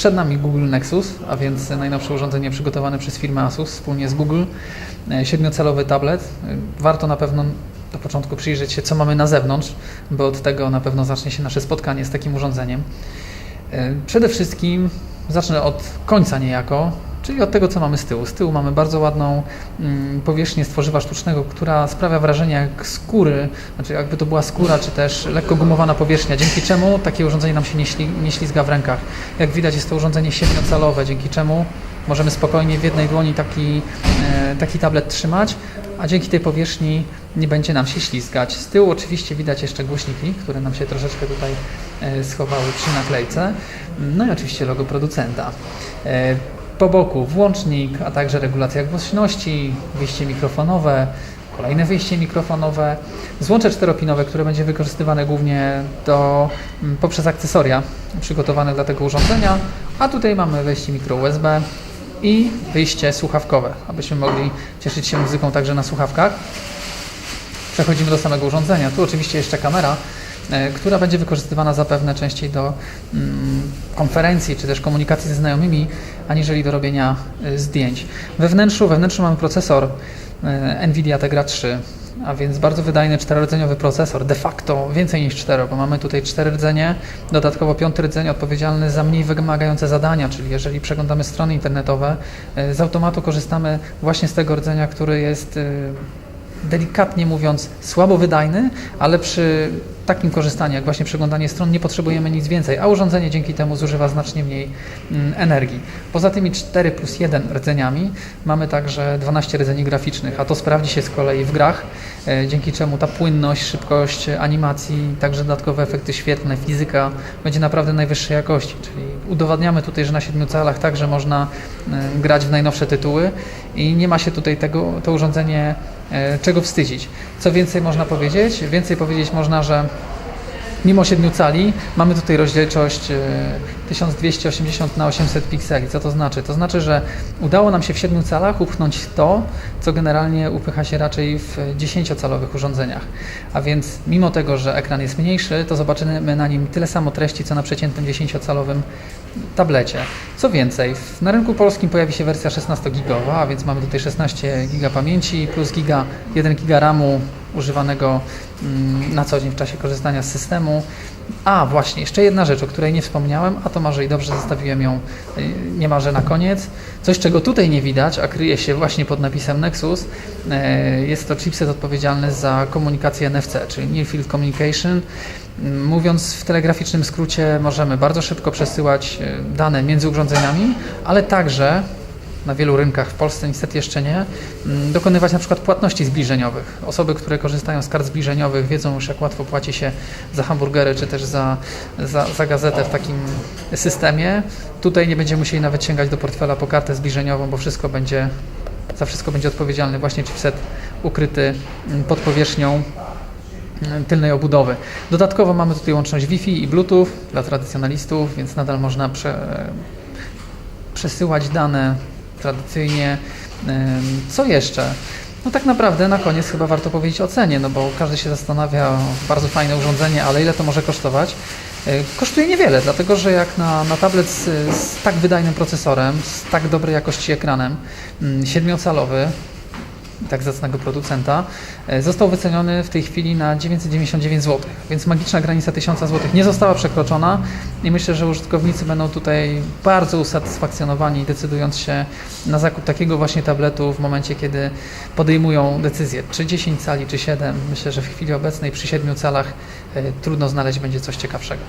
przed nami Google Nexus, a więc najnowsze urządzenie przygotowane przez firmę Asus wspólnie z Google. E, Siedmiocelowy tablet. E, Warto na pewno do początku przyjrzeć się, co mamy na zewnątrz, bo od tego na pewno zacznie się nasze spotkanie z takim urządzeniem. E, Przede wszystkim zacznę od końca niejako, czyli od tego, co mamy z tyłu. Z tyłu mamy bardzo ładną mm, powierzchnię z tworzywa sztucznego, która sprawia wrażenie jak skóry, znaczy jakby to była skóra, czy też lekko gumowana powierzchnia, dzięki czemu takie urządzenie nam się nie, śli, nie ślizga w rękach. Jak widać jest to urządzenie siedmiocalowe, dzięki czemu możemy spokojnie w jednej dłoni taki, e, taki tablet trzymać, a dzięki tej powierzchni nie będzie nam się ślizgać. Z tyłu oczywiście widać jeszcze głośniki, które nam się troszeczkę tutaj e, schowały przy naklejce. No i oczywiście logo producenta. Po boku włącznik, a także regulacja głośności, wyjście mikrofonowe, kolejne wyjście mikrofonowe, złącze czteropinowe, które będzie wykorzystywane głównie do, m, poprzez akcesoria przygotowane dla tego urządzenia, a tutaj mamy wejście mikro USB i wyjście słuchawkowe, abyśmy mogli cieszyć się muzyką także na słuchawkach. Przechodzimy do samego urządzenia. Tu oczywiście jeszcze kamera, która będzie wykorzystywana zapewne częściej do mm, konferencji czy też komunikacji ze znajomymi, aniżeli do robienia e, zdjęć. We wnętrzu, we wnętrzu mamy procesor e, NVIDIA Tegra 3, a więc bardzo wydajny czterordzeniowy procesor, de facto więcej niż cztero, bo mamy tutaj cztery rdzenie, dodatkowo piąty rdzeń odpowiedzialny za mniej wymagające zadania, czyli jeżeli przeglądamy strony internetowe, e, z automatu korzystamy właśnie z tego rdzenia, który jest e, delikatnie mówiąc, słabo wydajny, ale przy takim korzystaniu, jak właśnie przeglądanie stron, nie potrzebujemy nic więcej, a urządzenie dzięki temu zużywa znacznie mniej mm, energii. Poza tymi 4 plus 1 rdzeniami mamy także 12 rdzeni graficznych, a to sprawdzi się z kolei w grach, e, dzięki czemu ta płynność, szybkość animacji, także dodatkowe efekty świetlne, fizyka będzie naprawdę najwyższej jakości, czyli udowadniamy tutaj, że na 7 calach także można e, grać w najnowsze tytuły i nie ma się tutaj tego, to urządzenie e, czego wstydzić. Co więcej można powiedzieć? Więcej powiedzieć można, że mimo 7 cali mamy tutaj rozdzielczość e, 1280 na 800 pikseli. Co to znaczy? To znaczy, że udało nam się w 7 calach upchnąć to, co generalnie upycha się raczej w 10-calowych urządzeniach. A więc mimo tego, że ekran jest mniejszy, to zobaczymy na nim tyle samo treści, co na przeciętnym 10-calowym tablecie. Co więcej, na rynku polskim pojawi się wersja 16-gigowa, a więc mamy tutaj 16 giga pamięci plus giga, 1 giga RAMu używanego mm, na co dzień w czasie korzystania z systemu. A właśnie, jeszcze jedna rzecz, o której nie wspomniałem, a to może i dobrze zostawiłem ją y, niemalże na koniec. Coś, czego tutaj nie widać, a kryje się właśnie pod napisem Nexus, e, jest to chipset odpowiedzialny za komunikację NFC, czyli Near Field Communication. Mm, Mówiąc w telegraficznym skrócie, możemy bardzo szybko przesyłać e, dane między urządzeniami, ale także na wielu rynkach, w Polsce niestety jeszcze nie, mm, dokonywać na przykład płatności zbliżeniowych. Osoby, które korzystają z kart zbliżeniowych wiedzą już jak łatwo płaci się za hamburgery czy też za, za, za gazetę w takim systemie. Tutaj nie będziemy musieli nawet sięgać do portfela po kartę zbliżeniową, bo wszystko będzie, za wszystko będzie odpowiedzialny właśnie chipset ukryty mm, pod powierzchnią mm, tylnej obudowy. Dodatkowo mamy tutaj łączność Wi-Fi i Bluetooth dla tradycjonalistów, więc nadal można prze, przesyłać dane tradycyjnie. Co jeszcze? No tak naprawdę na koniec chyba warto powiedzieć o cenie, no bo każdy się zastanawia, bardzo fajne urządzenie, ale ile to może kosztować? Y, Kosztuje niewiele, dlatego że jak na, na tablet z, z tak wydajnym procesorem, z tak dobrej jakości ekranem, mm, siedmiocalowy, tak zacnego producenta, e, został wyceniony w tej chwili na 999 zł, więc magiczna granica 1000 zł nie została przekroczona i myślę, że użytkownicy będą tutaj bardzo usatysfakcjonowani decydując się na zakup takiego właśnie tabletu w momencie, kiedy podejmują decyzję, czy 10 cali, czy 7. Myślę, że w chwili obecnej przy 7 calach e, trudno znaleźć będzie coś ciekawszego.